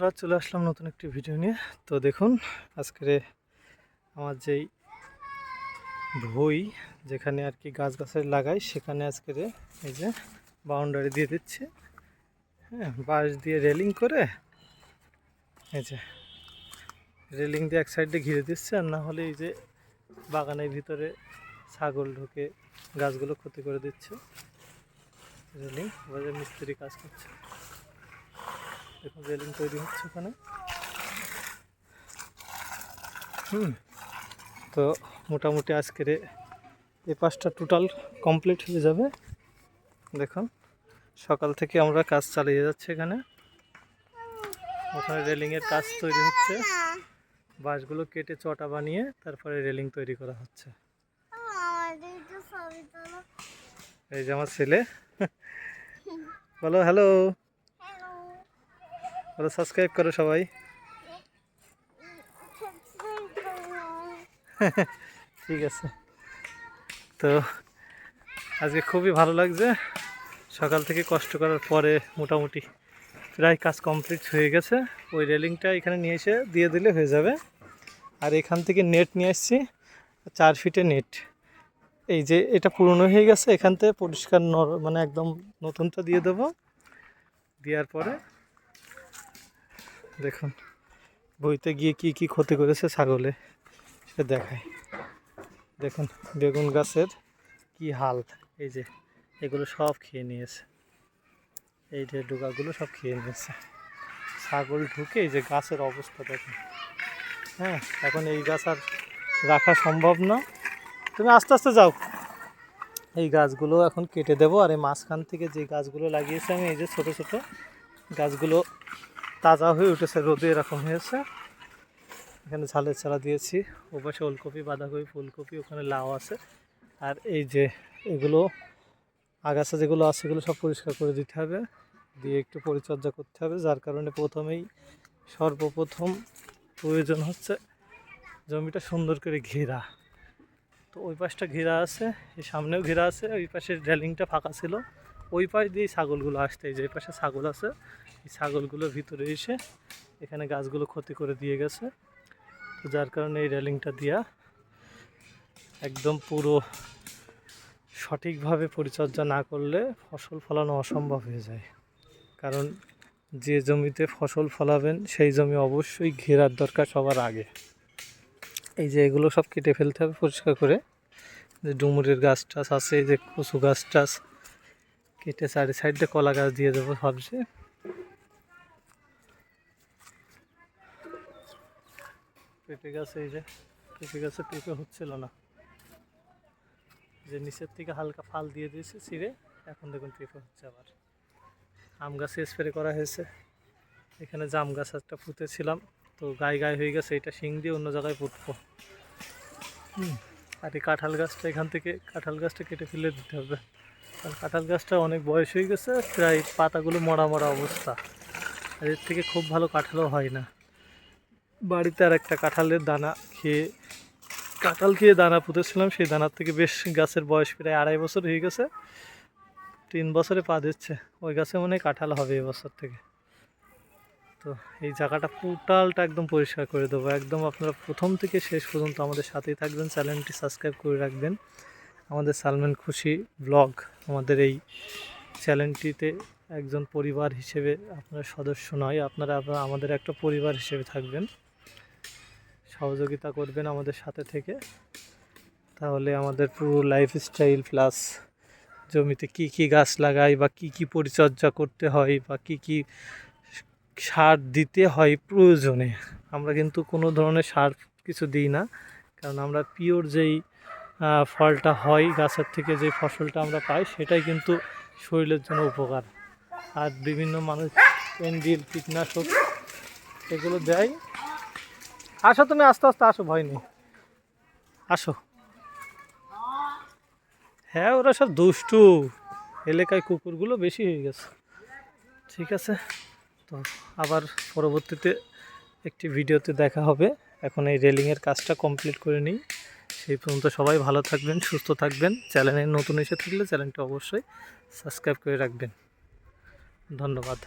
বন্ধুরা চলে আসলাম নতুন একটি ভিডিও নিয়ে। তো দেখুন, আজকের আমার যেই ভই, যেখানে আর কি গাছ গাছের লাগাই, সেখানে আজকের এই যে বাউন্ডারি দিয়ে দিচ্ছে। হ্যাঁ বাঁশ দিয়ে রেলিং করে এই যে রেলিং দিয়ে এক সাইডে ঘিরে দিচ্ছে, আর না হলে এই যে বাগানের ভিতরে ছাগল ঢুকে গাছগুলো ক্ষতি করে দিচ্ছে। রেলিং মিস্ত্রি কাজ করছে। দেখুন রেলিং তৈরি হচ্ছে ওখানে। হুম, তো মোটামুটি আজকের এই পাঁচটা টোটাল কমপ্লিট হয়ে যাবে। দেখুন, সকাল থেকে আমরা কাজ চালিয়ে যাচ্ছি এখানে। ওখানে রেলিংয়ের কাজ তৈরি হচ্ছে। বাঁশগুলো কেটে চটা বানিয়ে তারপরে রেলিং তৈরি করা হচ্ছে। এই যে আমার ছেলে। বলো হ্যালো বলো সাবস্ক্রাইব করো সবাই। ঠিক আছে। তো আজকে খুবই ভালো লাগছে। সকাল থেকে কষ্ট করার পরে মোটামুটি প্রায় কাজ কমপ্লিট হয়ে গেছে। ওই রেলিংটা এখানে নিয়ে এসে দিয়ে দিলে হয়ে যাবে। আর এখান থেকে নেট নিয়ে আসছি, চার ফিটে নেট এই যে এটা পুরনো হয়ে গেছে, এখান থেকে পরিষ্কার মানে একদম নতুনটা দিয়ে দেবো। দেওয়ার পরে দেখুন, বইতে গিয়ে কি কি ক্ষতি করেছে ছাগলে সে দেখায় দেখুন, বেগুন গাছের কি হাল, এই যে এগুলো সব খেয়ে নিয়েছে। এই যে ডোকাগুলো সব খেয়ে নিয়েছে। ছাগল ঢুকে এই যে গাছের অবস্থা দেখুন। হ্যাঁ এখন এই গাছ আর রাখা সম্ভব না। তুমি আস্তে আস্তে যাও। এই গাছগুলো এখন কেটে দেবো, আর এই মাঝখান থেকে যে গাছগুলো লাগিয়েছি আমি, এই যে ছোট ছোট গাছগুলো তাজা হয়ে উঠেছে, রোদে এরকম হয়েছে। এখানে ঝালের চারা দিয়েছি, ওপাশে ওলকপি, বাঁধাকপি, ফুলকপি, ওখানে লাউ আছে। আর এই যে এগুলো, আগাছা যেগুলো আছে, এগুলো সব পরিষ্কার করে দিতে হবে। দিয়ে একটু পরিচর্যা করতে হবে, যার কারণে প্রথমেই সর্বপ্রথম প্রয়োজন হচ্ছে জমিটা সুন্দর করে ঘেরা। তো ওই পাশটা ঘেরা আছে, এই সামনেও ঘেরা আছে, ওই পাশের রেলিংটা ফাঁকা ছিল। ওই পাশ দিয়ে ছাগলগুলো আসতে যে পাশে ছাগল আছে, এই ছাগলগুলো ভিতরে এসে এখানে গাছগুলো ক্ষতি করে দিয়ে গেছে। তো যার কারণে এই রেলিংটা দিয়া একদম পুরো সঠিকভাবে পরিচর্যা না করলে ফসল ফলানো অসম্ভব হয়ে যায়। কারণ যে জমিতে ফসল ফলাবেন, সেই জমি অবশ্যই ঘেরার দরকার সবার আগে। এই যে এগুলো সব কেটে ফেলতে হবে পরিষ্কার করে। যে ডুমুরের গাছ টাছ আছে যে কচু গাছ টাছ কেটে চারি সাইডে কলা গাছ দিয়ে দেবো ভাবছি। পেঁপে গাছ এই যে, পেঁপে গাছে পেঁপে হচ্ছিল না। যে নিচের থেকে হালকা ফাল দিয়ে দিয়েছে ছিঁড়ে, এখন দেখুন পেঁপে হচ্ছে আবার। আম গাছে স্প্রে করা হয়েছে। এখানে জাম গাছ একটা পুঁতেছিলাম, তো গায়ে গায়ে হয়ে গেছে, এটা শিং দিয়ে অন্য জায়গায় হুম, আর এই কাঁঠাল গাছটা এখান থেকে, কাঁঠাল গাছটা কেটে ফেলে দিতে হবে। কাঁঠাল গাছটা অনেক বয়স হয়ে গেছে, প্রায় পাতাগুলো মরা মরা অবস্থা। এর থেকে খুব ভালো কাঁঠালও হয় না। বাড়িতে আর একটা কাঁঠালের দানা খেয়ে, কাঁঠাল খেয়ে দানা পুঁতেছিলাম, সেই দানার থেকে বেশ গাছের বয়স প্রায় আড়াই বছর হয়ে গেছে। তিন বছরে পা দিচ্ছে, ওই গাছে মনে হয় কাঁঠাল হবে এবছর থেকে। তো এই জায়গাটা টোটালটা একদম পরিষ্কার করে দেবো। একদম আপনারা প্রথম থেকে শেষ পর্যন্ত আমাদের সাথেই থাকবেন, চ্যানেলটি সাবস্ক্রাইব করে রাখবেন। আমাদের সালমান খুশি ব্লগ আমাদের এই চ্যানেলটিতে একজন পরিবার হিসেবে আপনার সদস্য নয়, আপনারা আমাদের একটা পরিবার হিসেবে থাকবেন। সহযোগিতা করবেন আমাদের সাথে থেকে। তাহলে আমাদের পুরো লাইফস্টাইল প্লাস জমিতে কি কি গাছ লাগাই বা কি কি পরিচর্যা করতে হয় বা কি কি সার দিতে হয় প্রয়োজনে। আমরা কিন্তু কোনো ধরনের সার কিছু দিই না, কারণ আমরা পিওর যেই ফলটা হয়, গাছের থেকে যে ফসলটা আমরা পাই, সেটাই কিন্তু শরীরের জন্য উপকার। আর বিভিন্ন মানুষ পেন্ডিল কীটনাশক, এগুলো দেয়। আসো তুমি, আস্তে আস্তে আসো, ভয় নেই। আসো। হ্যাঁ ওরা সব দুষ্টু। এলাকায় কুকুরগুলো বেশি হয়ে গেছে। ঠিক আছে। তো আবার পরবর্তীতে একটি ভিডিওতে দেখা হবে। এখন এই রেলিংয়ের কাজটা কমপ্লিট করে নিই। সেই পর্যন্ত সবাই ভালো থাকবেন, সুস্থ থাকবেন। চ্যানেলে নতুন এসে থাকলে চ্যানেলটি অবশ্যই সাবস্ক্রাইব করে রাখবেন। ধন্যবাদ।